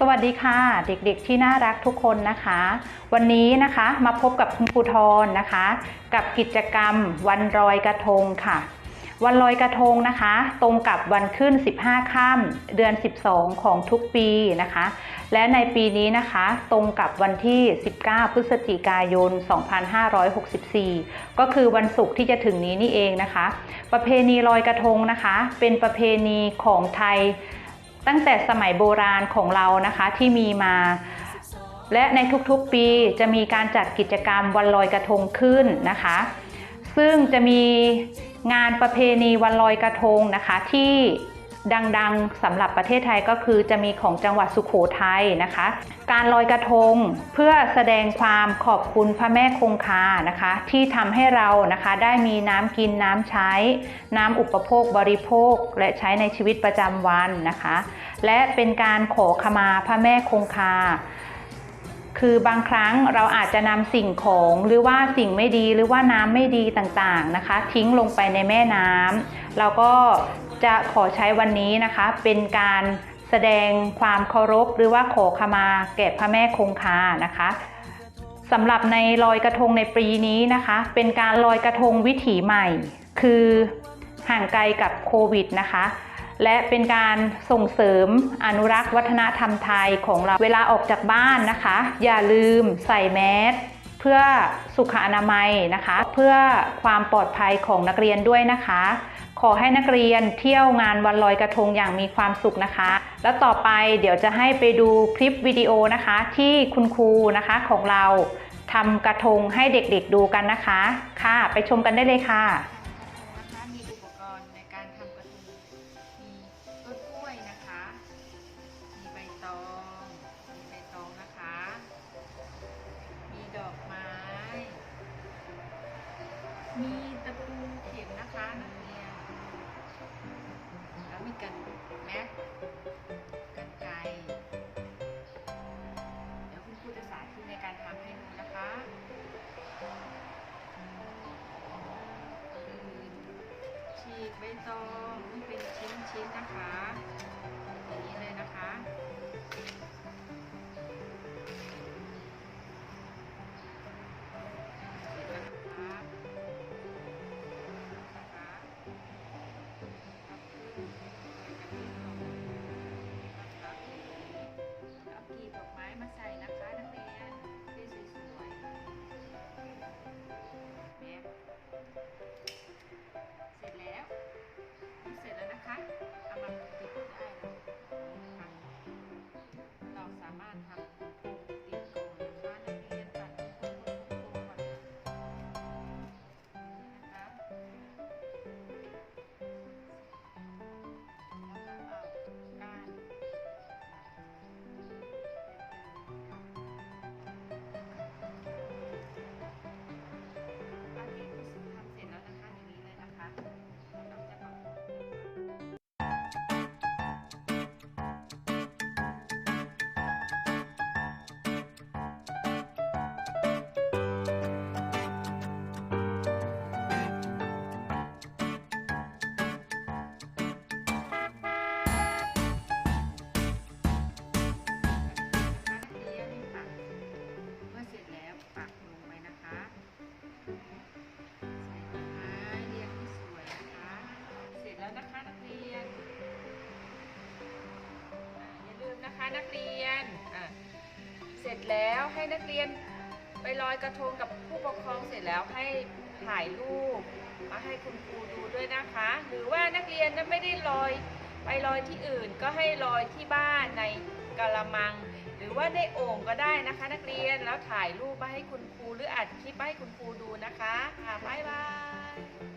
สวัสดีค่ะ เด็กๆที่น่ารักทุกคนนะคะ วันนี้นะคะมาพบกับคุณครูทรนะคะ กับกิจกรรมวันลอยกระทงค่ะ วันลอยกระทงนะคะ ตรงกับวันขึ้น 15 ค่ำเดือน 12 ของทุกปีนะคะ และในปีนี้นะคะ ตรงกับวันที่ 19 พฤศจิกายน 2564 ก็คือวันศุกร์ที่จะถึงนี้นี่เองนะคะ ประเพณีลอยกระทงนะคะ เป็นประเพณีของไทย ตั้งแต่สมัยโบราณของเรานะคะที่มีมา และในทุกๆปีจะมีการจัดกิจกรรมวันลอยกระทงขึ้นนะคะ ซึ่งจะมีงานประเพณีวันลอยกระทงนะคะที่ ดังๆสำหรับประเทศไทยก็คือจะมีของจังหวัดสุขโขทัยนะคะ การลอยกระทงเพื่อแสดงความขอบคุณพระแม่คงคานะคะ ที่ทำให้เรานะคะได้มีน้ำกินน้ำใช้ น้ำอุปโภคบริโภค และใช้ในชีวิตประจำวันนะคะ และเป็นการขอขมาพระแม่คงคาคือบางครั้งเราอาจจะนำสิ่งของหรือว่าสิ่งไม่ดีหรือว่าน้ำไม่ดีต่างๆนะคะ ทิ้งลงไปในแม่น้ำ เราก็จะขอใช้วันนี้นะคะ เป็นการแสดงความเคารพหรือว่าขอขมาแก่พระแม่คงคานะคะสำหรับในลอยกระทงในปีนี้นะคะ เป็นการลอยกระทงวิถีใหม่ คือห่างไกลกับโควิดนะคะ และเป็นการส่งเสริมอนุรักษ์วัฒนธรรมไทยของเราเวลาออกจากบ้านนะคะ อย่าลืมใส่แมสเพื่อสุขอนามัยนะคะ เพื่อความปลอดภัยของนักเรียนด้วยนะคะ ขอให้นักเรียนเที่ยวงานวันลอยกระทงอย่างมีความสุขนะคะ แล้วต่อไปเดี๋ยวจะให้ไปดูคลิปวิดีโอนะคะ ที่คุณครูนะคะของเราทำกระทงให้เด็กๆดูกันนะคะ ค่ะ ไปชมกันได้เลยค่ะนะคะ กใบตองให้เป็นชิ้น ร็จแล้วให้นักเรียนไปลอยกระทงกับผู้ปกครองเสร็จแล้วให้ถ่ายรูปมาให้คุณครูดูด้วยนะคะ หรือว่านักเรียนนั้นไม่ได้ลอยไปลอยที่อื่นก็ให้ลอยที่บ้านในกะละมัง หรือว่าในโอ่งก็ได้นะคะ นักเรียนแล้วถ่ายรูปมาให้คุณครูหรืออัดคลิปมาให้คุณครูดูนะคะค่ะบ๊ายบาย